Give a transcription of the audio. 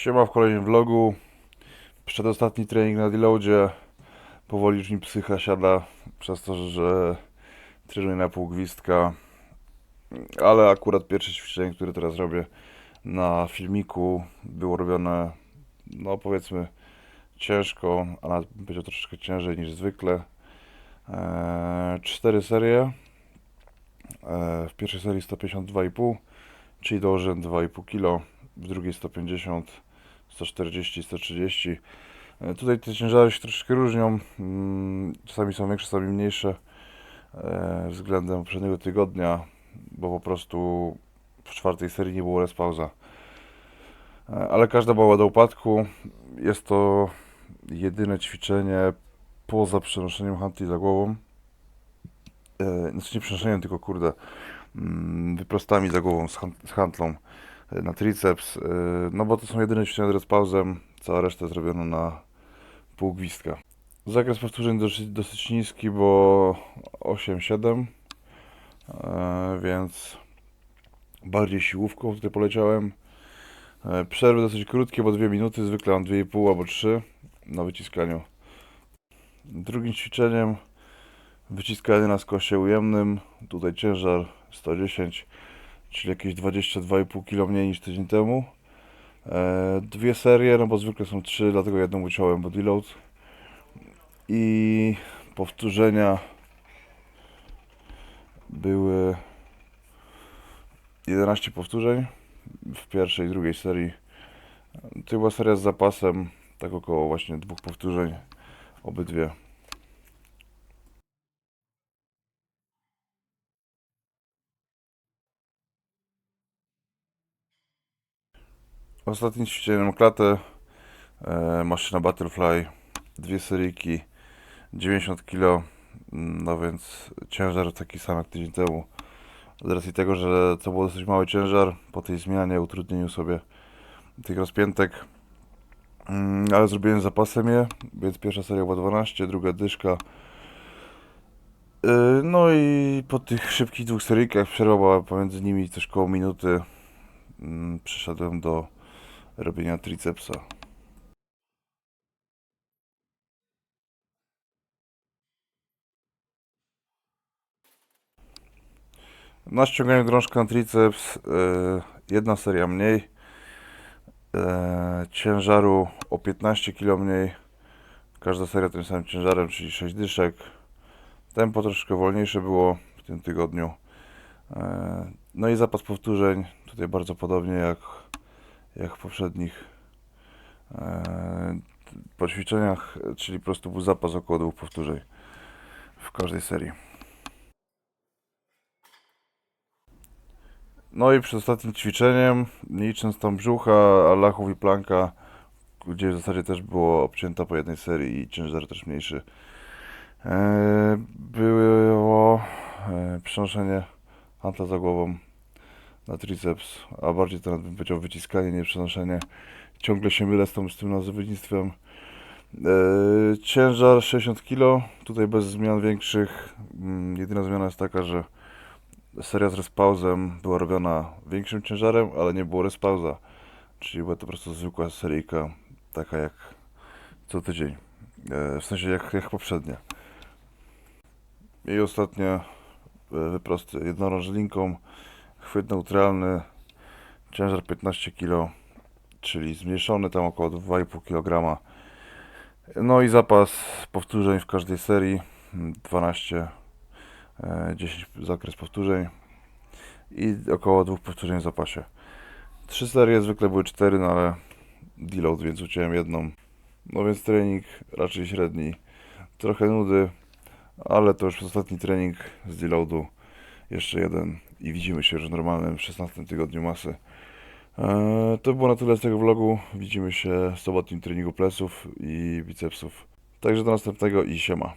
Siema w kolejnym vlogu. Przedostatni trening na deloadzie. Powoli już mi psycha siada przez to, że trenuję na pół gwizdka. Ale akurat pierwsze ćwiczenie, które teraz robię na filmiku było robione, no powiedzmy ciężko, a nawet powiedział troszeczkę ciężej niż zwykle. Eee, cztery serie. Eee, w pierwszej serii 152,5, czyli dołożyłem 2,5 kg, w drugiej 150, 140, 130. E, Tutaj te ciężary się troszeczkę różnią. Mm, Czasami są większe, czasami mniejsze e, względem poprzedniego tygodnia, bo po prostu w czwartej serii nie było respauza. E, Ale każda była do upadku. Jest to jedyne ćwiczenie poza przenoszeniem handli za głową. Znaczy nie przenoszeniem, tylko kurde, mm, wyprostami za głową z, han- z handlą e, na triceps. e, No bo to są jedyne ćwiczenia z respauzem, cała reszta zrobiona na pół gwizdka. Zakres powtórzeń dosyć, dosyć niski, bo 8-7, e, więc bardziej siłówką tutaj poleciałem. E, Przerwy dosyć krótkie, bo 2 minuty, zwykle mam 2,5 albo 3 na wyciskaniu. Drugim ćwiczeniem wyciskanie na skosie ujemnym. Tutaj ciężar 110, czyli jakieś 22,5 kg mniej niż tydzień temu. E, dwie serie, no bo zwykle są trzy, dlatego jedną uciąłem body load. I powtórzenia były 11 powtórzeń w pierwszej i drugiej serii. To była seria z zapasem, tak około właśnie dwóch powtórzeń, obydwie. Ostatnim ćwiczeniem mam klatę, e, maszyna Butterfly, dwie seryjki, 90 kg, no więc ciężar taki sam jak tydzień temu. Z racji tego, że to był dosyć mały ciężar, po tej zmianie, utrudnieniu sobie tych rozpiętek, Mm, ale zrobiłem zapasem je, więc pierwsza seria była 12, druga dyszka. Yy, No i po tych szybkich dwóch seryjkach, przerwa była pomiędzy nimi coś koło minuty, przeszedłem do robienia tricepsa. Na ściąganiu drążka na triceps yy, jedna seria mniej, yy, ciężaru o 15 kg mniej, każda seria tym samym ciężarem, czyli 6 dyszek. Tempo troszkę wolniejsze było w tym tygodniu. Yy, No i zapas powtórzeń, tutaj bardzo podobnie jak, jak w poprzednich yy, po ćwiczeniach, czyli po prostu był zapas około dwóch powtórzeń w każdej serii. No i przed ostatnim ćwiczeniem, nie licząc tam brzucha, alachów i planka, gdzie w zasadzie też było obcięta po jednej serii i ciężar też mniejszy, e, było e, przenoszenie hantla za głową na triceps, a bardziej to bym powiedział wyciskanie, nie przenoszenie. Ciągle się mylę z, tą, z tym nazewnictwem. E, ciężar 60 kg, tutaj bez zmian większych. Mm, Jedyna zmiana jest taka, że seria z respauzem była robiona większym ciężarem, ale nie było respauza. Czyli była to po prostu zwykła seryjka, taka jak co tydzień. E, W sensie jak, jak poprzednia. I ostatnia e, wyprosty jednorącz linką, chwyt neutralny, ciężar 15 kg, czyli zmniejszony tam około 2,5 kg. No i zapas powtórzeń w każdej serii 12 e, 10 zakres powtórzeń i około dwóch powtórzeń w zapasie. Trzy serie zwykle były cztery, no ale deload, więc uciąłem jedną. No więc trening raczej średni. Trochę nudy, ale to już ostatni trening z deloadu. Jeszcze jeden i widzimy się już w normalnym 16 tygodniu masy. Eee, to było na tyle z tego vlogu. Widzimy się w sobotnim treningu pleców i bicepsów. Także do następnego i siema.